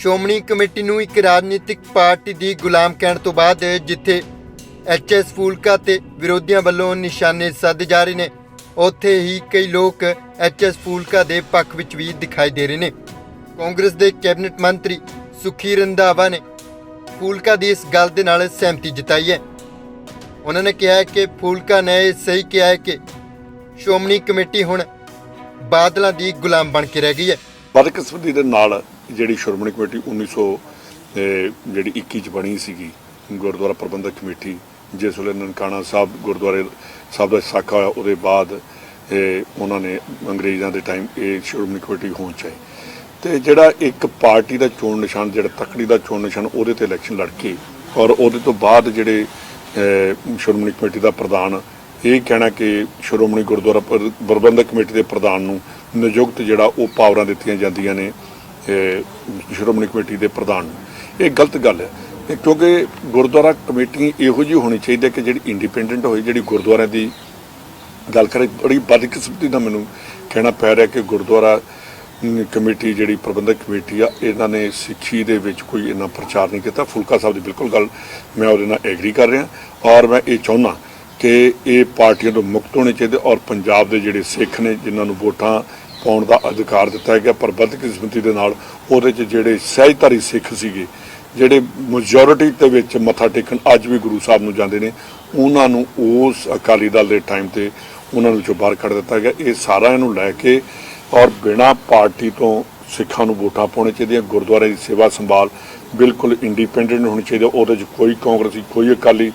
Shiromani committee ਨੂੰ ਇੱਕ ਰਾਜਨੀਤਿਕ ਪਾਰਟੀ ਦੀ ਗੁਲਾਮ ਕਹਿਣ ਤੋਂ ਬਾਅਦ ਜਿੱਥੇ ਐਚਐਸ ਫੂਲਕਾ ਤੇ ਵਿਰੋਧੀਆਂ ਵੱਲੋਂ ਨਿਸ਼ਾਨੇ ਸਾਧੇ ਜਾ ਰਹੇ ਨੇ, ਉੱਥੇ ਹੀ ਕਈ ਲੋਕ ਐਚਐਸ ਫੂਲਕਾ ਦੇ ਪੱਖ ਵਿੱਚ ਵੀ ਦਿਖਾਈ ਦੇ ਰਹੇ ਨੇ। ਕਾਂਗਰਸ ਦੇ ਕੈਬਨਿਟ ਮੰਤਰੀ ਸੁਖੀ ਰੰਧਾਵਾ ਨੇ ਫੂਲਕਾ ਦੀ ਇਸ ਗੱਲ ਦੇ ਨਾਲ ਸਹਿਮਤੀ ਜਤਾਈ ਹੈ। ਉਹਨਾਂ ਨੇ ਕਿਹਾ ਕਿ ਫੂਲਕਾ ਨੇ ਇਹ ਸਹੀ ਕਿਹਾ ਹੈ ਕਿ ਸ਼੍ਰੋਮਣੀ ਕਮੇਟੀ ਹੁਣ ਬਾਦਲਾਂ ਦੀ ਗੁਲਾਮ ਬਣ ਕੇ ਰਹਿ ਗਈ ਹੈ। ਬਦਕਿਸਮਤੀ ਦੇ ਨਾਲ ਜਿਹੜੀ ਸ਼੍ਰੋਮਣੀ ਕਮੇਟੀ 1900 ਦੇ ਜਿਹੜੀ 21 ਚ ਬਣੀ ਸੀਗੀ, ਗੁਰਦੁਆਰਾ ਪ੍ਰਬੰਧਕ ਕਮੇਟੀ, ਜਿਸ ਵੇਲੇ ਨਨਕਾਣਾ ਸਾਹਿਬ ਗੁਰਦੁਆਰੇ ਸਾਹਿਬ ਦਾ ਸਾਖਾ ਹੋਇਆ, ਉਹਦੇ ਬਾਅਦ ਉਹਨਾਂ ਨੇ ਅੰਗਰੇਜ਼ਾਂ ਦੇ ਟਾਈਮ ਇਹ ਸ਼੍ਰੋਮਣੀ ਕਮੇਟੀ ਹੋਣ ਚਾਹੀ ਤੇ ਜਿਹੜਾ ਇੱਕ ਪਾਰਟੀ ਦਾ ਚੋਣ ਨਿਸ਼ਾਨ, ਜਿਹੜਾ ਤਕੜੀ ਦਾ ਚੋਣ ਨਿਸ਼ਾਨ, ਉਹਦੇ ਤੇ ਇਲੈਕਸ਼ਨ ਲੜ ਕੇ, ਔਰ ਉਹਦੇ ਤੋਂ ਬਾਅਦ ਜਿਹੜੇ ਸ਼੍ਰੋਮਣੀ ਕਮੇਟੀ ਦਾ ਪ੍ਰਧਾਨ, ਇਹ ਕਹਿਣਾ ਕਿ ਸ਼੍ਰੋਮਣੀ ਗੁਰਦੁਆਰਾ ਪ੍ਰ- ਪ੍ਰਬੰਧਕ ਕਮੇਟੀ ਦੇ ਪ੍ਰਧਾਨ ਨੂੰ ਨਿਯੁਕਤ ਜਿਹੜਾ ਉਹ ਪਾਵਰਾਂ ਦਿੱਤੀਆਂ ਜਾਂਦੀਆਂ ਨੇ ਸ਼੍ਰੋਮਣੀ ਕਮੇਟੀ ਦੇ ਪ੍ਰਧਾਨ, ਇਹ ਗਲਤ ਗੱਲ ਹੈ। ਕਿਉਂਕਿ ਗੁਰਦੁਆਰਾ ਕਮੇਟੀ ਇਹੋ ਜਿਹੀ ਹੋਣੀ ਚਾਹੀਦੀ ਹੈ ਕਿ ਜਿਹੜੀ ਇੰਡੀਪੈਂਡੈਂਟ ਹੋਏ ਜਿਹੜੀ ਗੁਰਦੁਆਰਿਆਂ ਦੀ ਗੱਲ ਕਰੇ। ਬੜੀ ਬਦਕਿਸਮਤੀ ਦਾ ਮੈਨੂੰ ਕਹਿਣਾ ਪੈ ਰਿਹਾ ਕਿ ਗੁਰਦੁਆਰਾ ਕਮੇਟੀ ਜਿਹੜੀ ਪ੍ਰਬੰਧਕ ਕਮੇਟੀ ਆ, ਇਹਨਾਂ ਨੇ ਸਿੱਖੀ ਦੇ ਵਿੱਚ ਕੋਈ ਇੰਨਾ ਪ੍ਰਚਾਰ ਨਹੀਂ ਕੀਤਾ। ਫੁਲਕਾ ਸਾਹਿਬ ਦੀ ਬਿਲਕੁਲ ਗੱਲ ਮੈਂ ਉਹਦੇ ਨਾਲ ਐਗਰੀ ਕਰ ਰਿਹਾ। ਔਰ ਮੈਂ ਇਹ ਚਾਹੁੰਦਾ ਕਿ ਇਹ ਪਾਰਟੀਆਂ ਤੋਂ ਮੁਕਤ ਹੋਣੇ ਚਾਹੀਦੇ ਔਰ ਪੰਜਾਬ ਦੇ ਜਿਹੜੇ ਸਿੱਖ ਨੇ, ਜਿਨ੍ਹਾਂ ਨੂੰ ਵੋਟਾਂ ਪਾਉਣ ਦਾ ਅਧਿਕਾਰ ਦਿੱਤਾ ਗਿਆ, ਪਰ ਬਦਕਿਸਮਤੀ ਦੇ ਨਾਲ ਉਹਦੇ 'ਚ ਜਿਹੜੇ ਸਹਿਜਧਾਰੀ ਸਿੱਖ ਸੀਗੇ, ਜਿਹੜੇ ਮੈਜੋਰਿਟੀ ਦੇ ਵਿੱਚ ਮੱਥਾ ਟੇਕਣ ਅੱਜ ਵੀ ਗੁਰੂ ਸਾਹਿਬ ਨੂੰ ਜਾਂਦੇ ਨੇ, ਉਹਨਾਂ ਨੂੰ ਉਸ ਅਕਾਲੀ ਦਲ ਦੇ ਟਾਈਮ ਤੇ ਉਹਨਾਂ ਨੂੰ ਚੋਂ ਬਾਹਰ ਕੱਢ ਦਿੱਤਾ ਗਿਆ ਇਹ ਸਾਰਾ ਇਹਨੂੰ ਲੈ ਕੇ ਔਰ ਬਿਨਾ ਪਾਰਟੀ ਤੋਂ ਸਿੱਖਾਂ ਨੂੰ ਵੋਟਾਂ ਪਾਉਣੀ ਚਾਹੀਦੀਆਂ, ਗੁਰਦੁਆਰੇ ਦੀ ਸੇਵਾ ਸੰਭਾਲ ਬਿਲਕੁਲ ਇੰਡੀਪੈਂਡੈਂਟ ਹੋਣੀ ਚਾਹੀਦੀ ਹੈ। ਉਹਦੇ 'ਚ ਕੋਈ ਕਾਂਗਰਸੀ, ਕੋਈ ਅਕਾਲੀ,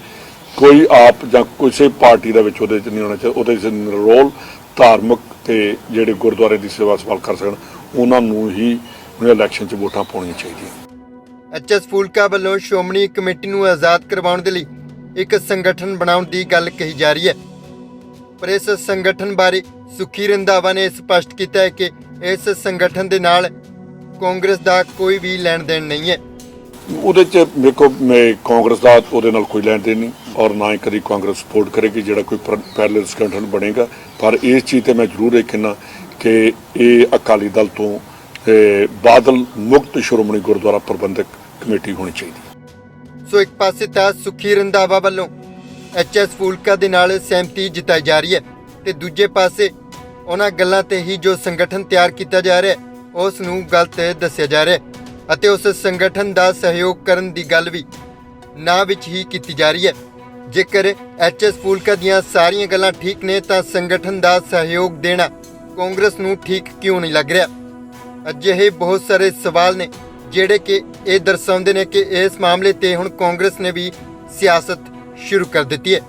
ਕੋਈ ਆਪ ਜਾਂ ਕਿਸੇ ਪਾਰਟੀ ਦਾ ਵਿੱਚ ਉਹਦੇ 'ਚ ਨਹੀਂ ਹੋਣਾ ਚਾਹੀਦਾ ਉਹਦੇ 'ਚ ਨਿਰੋਲ ਧਾਰਮਿਕ ਤੇ ਜਿਹੜੇ ਗੁਰਦੁਆਰੇ ਦੀ ਸੇਵਾ ਸੰਭਾਲ ਕਰ ਸਕਣ, ਉਹਨਾਂ ਨੂੰ ਹੀ ਇਲੈਕਸ਼ਨ 'ਚ ਵੋਟਾਂ ਪਾਉਣੀਆਂ ਚਾਹੀਦੀਆਂ। ਐਚਐਸ ਫੂਲਕਾ ਵੱਲੋਂ ਸ਼੍ਰੋਮਣੀ ਕਮੇਟੀ ਨੂੰ ਆਜ਼ਾਦ ਕਰਵਾਉਣ ਦੇ ਲਈ ਇੱਕ ਸੰਗਠਨ ਬਣਾਉਣ ਦੀ ਗੱਲ ਕਹੀ ਜਾ ਰਹੀ ਹੈ। ਪਰ ਇਸ ਸੰਗਠਨ ਬਾਰੇ ਸੁਖੀ ਰੰਧਾਵਾ ਨੇ ਸਪਸ਼ਟ ਕੀਤਾ ਹੈ ਕਿ ਇਸ ਸੰਗਠਨ ਦੇ ਨਾਲ ਕਾਂਗਰਸ ਦਾ ਕੋਈ ਵੀ ਲੈਣ ਦੇਣ ਨਹੀਂ ਹੈ। ਉਹਦੇ ਚ ਵੇਖੋ ਮੈਂ ਕਾਂਗਰਸ ਦਾ ਉਹਦੇ ਨਾਲ ਕੋਈ ਲੈਣ ਦੇਣ ਨਹੀਂ ਔਰ ਨਾ ਹੀ ਕਦੀ ਕਾਂਗਰਸ ਸਪੋਰਟ ਕਰੇਗੀ, ਜਿਹੜਾ ਕੋਈ ਪੈਰਲਲ ਸੰਗਠਨ ਬਣੇਗਾ। ਪਰ ਇਸ ਚੀਜ਼ ਤੇ ਮੈਂ ਜ਼ਰੂਰ ਇਹ ਕਹਿਣਾ ਕਿ ਇਹ ਅਕਾਲੀ ਦਲ ਤੋਂ ਬਾਦਲ ਮੁਕਤ ਸ਼੍ਰੋਮਣੀ ਗੁਰਦੁਆਰਾ ਪ੍ਰਬੰਧਕ ਕਮੇਟੀ ਹੋਣੀ ਚਾਹੀਦੀ ਸੋ ਇੱਕ ਪਾਸੇ ਤਾਂ ਸੁਖੀ ਰੰਧਾਵਾ ਵੱਲੋਂ ਐਚਐਸ ਫੂਲਕਾ ਦੇ ਨਾਲ ਸਹਿਮਤੀ ਜਤਾਈ ਜਾ ਰਹੀ ਹੈ ਤੇ ਦੂਜੇ ਪਾਸੇ ਉਹਨਾਂ ਗੱਲਾਂ ਤੇ ਹੀ ਜੋ ਸੰਗਠਨ ਤਿਆਰ ਕੀਤਾ ਜਾ ਰਿਹਾ ਉਸ ਨੂੰ ਗਲਤ ਦੱਸਿਆ ਜਾ ਰਿਹਾ ਅਤੇ ਉਸ ਸੰਗਠਨ ਦਾ ਸਹਿਯੋਗ ਕਰਨ ਦੀ ਗੱਲ ਵੀ ਨਾ ਵਿੱਚ ਹੀ ਕੀਤੀ ਜਾ ਰਹੀ ਹੈ। ਜੇਕਰ ਐਚਐਸ ਫੂਲਕਾ ਦੀਆਂ ਸਾਰੀਆਂ ਗੱਲਾਂ ਠੀਕ ਨੇ, ਤਾਂ ਸੰਗਠਨ ਦਾ ਸਹਿਯੋਗ ਦੇਣਾ ਕਾਂਗਰਸ ਨੂੰ ਠੀਕ ਕਿਉਂ ਨਹੀਂ ਲੱਗ ਰਿਹਾ? ਅਜਿਹੇ ਬਹੁਤ ਸਾਰੇ ਸਵਾਲ ਨੇ ਜਿਹੜੇ ਕਿ ਇਹ ਦਰਸਾਉਂਦੇ ਨੇ ਕਿ ਇਸ ਮਾਮਲੇ ਤੇ ਹੁਣ ਕਾਂਗਰਸ ਨੇ ਵੀ ਸਿਆਸਤ ਸ਼ੁਰੂ ਕਰ ਦਿੱਤੀ ਹੈ।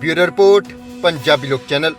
ਬਿਊਰੋ ਰਿਪੋਰਟ, ਪੰਜਾਬੀ ਲੋਕ ਚੈਨਲ।